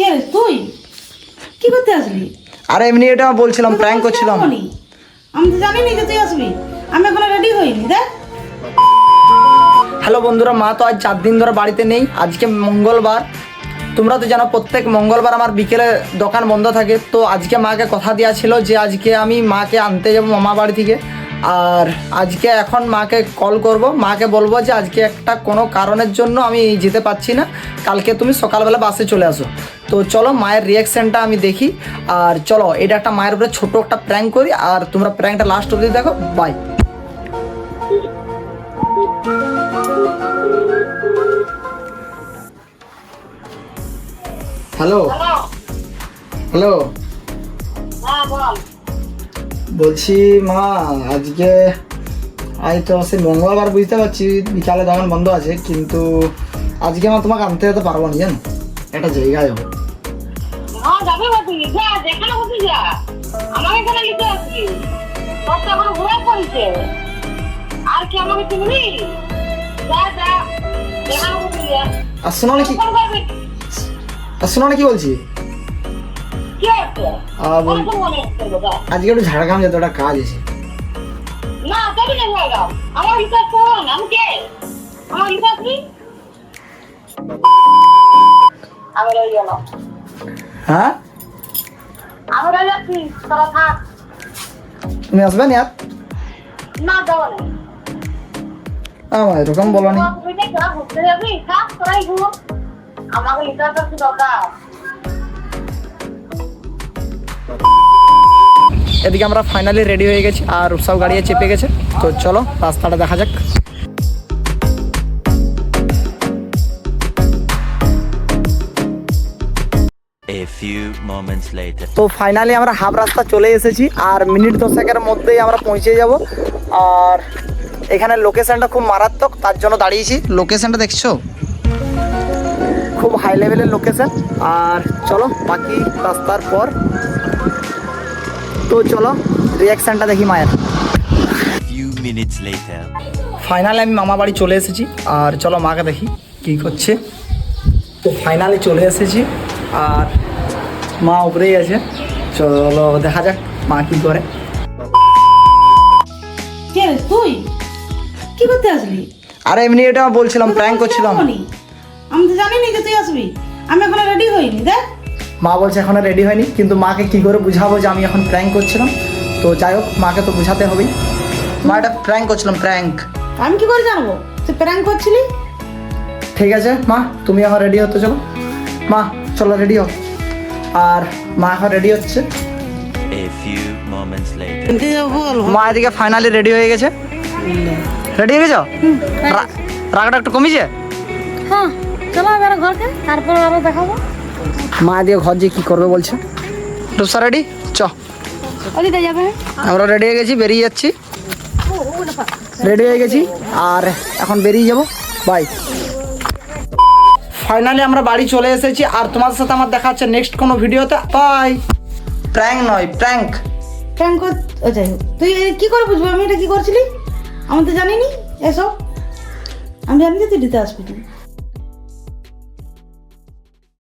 কে তুই? কি করতে আসলি? আরে এমনি এটা বলছিলাম প্র্যাঙ্ক করছিলাম। আমি তো জানিনি যে তুই আসবি। আমি এখনও রেডি হইনি দেখ। হ্যালো বন্ধুরা মা তো আজ চার দিন ধরে বাড়িতে নেই। আজকে মঙ্গলবার। তোমরা তো জানো প্রত্যেক মঙ্গলবার আমার বিকেলে দোকান বন্ধ থাকে। তো আজকে মাকে কথা দেওয়া ছিল যে আজকে আমি মাকে আনতে যাব মামা বাড়ি থেকে। আর আজকে এখন মাকে কল করব। মাকে বলব যে আজকে একটা কোনো কারণের জন্য আমি যেতে পারছি না। কালকে তুমি সকালবেলা বাসে চলে আসো। তো চলো মায়ের রিয়াকশানটা আমি দেখি। আর চলো এটা একটা মায়ের উপরে ছোট একটা প্র্যাঙ্ক করি আর তোমরা প্র্যাঙ্কটা লাস্ট অবধি দেখো বাই হ্যালো হ্যালো হ্যাঁ বলছি মা আজকে আজ তো সে মঙ্গলবার বুঝতে পারছি বিকালে দোকান বন্ধ আছে কিন্তু আজকে আমার তোমাকে আনতে যেতে পারব না জানো? একটা জায়গায় যাব। হ্যাঁ যাবে বাবু যা যেখানে বসে যা। আমাকে এখানে নিতে আসবি। তোর তো এখন ঘুরে পড়েছে আর কি আমাকে চিনবি? যা যা যেখানে বসে যা। আর শোনো না কি ফোন করবি? আর শোনো না কি বলছি কোন আজকে একটু ঝাড়গ্রাম যেতে একটা কাজ আছে। না আমার হিসাব কোন আমি কে? আমার আমি হ্যাঁ? তুমি আসবে না আমার এরকম বলো নি। এদিকে আমরা ফাইনালি রেডি হয়ে গেছি আর সব গাড়িয়ে চেপে গেছে। তো চলো রাস্তাটা দেখা যাক। A few moments later. তো ফাইনালি আমরা হাফ রাস্তা চলে এসেছি আর মিনিট দশেকের মধ্যেই আমরা পৌঁছে যাব। আর এখানে লোকেশনটা খুব মারাত্মক তার জন্য দাঁড়িয়েছি। লোকেশনটা দেখছ? খুব হাই লেভেলের লোকেশন আর চলো বাকি রাস্তার পর। তো চলো রিয়াকশানটা দেখি মায়ের। Few minutes later. ফাইনালি আমি মামা বাড়ি চলে এসেছি। আর চলো মাকে দেখি কি করছে। তো ফাইনালি চলে এসেছি। আর মা উপরেই আছে। চলো দেখা যাক মা কি করে। কে তুই? কি করতে আসলি? আরে এমনি এটা বলছিলাম প্র্যাঙ্ক করছিলাম। আমি তো জানিনি যে তুই আসবি। আমি এখনও রেডি হইনি দেখ। মা বলছে এখনও রেডি হয়নি কিন্তু মাকে কি করে বুঝাবো যে আমি এখন প্র্যাঙ্ক করছিলাম। তো যাই হোক মাকে তো বুঝাতে হবেই। মা এটা প্র্যাঙ্ক করছিলাম প্র্যাঙ্ক আমি কি করে জানব? তুই প্র্যাঙ্ক করছিলি? ঠিক আছে মা তুমি এখন রেডি হতে চলো। মা চলো রেডি হও। আর মা এখন রেডি হচ্ছে। মা এদিকে ফাইনালি রেডি হয়ে গেছে। রেডি হয়ে গেছো? রা- রাগটা একটু কমিছে? হ্যাঁ চলো এবার ঘরকে তারপর আরও দেখাবো। মা দিয়ে ঘর যে কি করবে বলছে? রুসা রেডি চ। আমরা রেডি হয়ে গেছি বেরিয়ে যাচ্ছি। রেডি হয়ে গেছি আর এখন বেরিয়ে যাব। বাই ফাইনালি আমরা বাড়ি চলে এসেছি আর তোমাদের সাথে আমার দেখা হচ্ছে নেক্সট কোনো ভিডিওতে। বাই প্র্যাঙ্ক নয় প্র্যাঙ্ক প্র্যাঙ্ক আচ্ছা তুই কি করে বুঝব? আমি এটা কি করছিলি? আমি তো জানিনি? এসব? আমি জানি যে তুই দিতে আসবি। তুই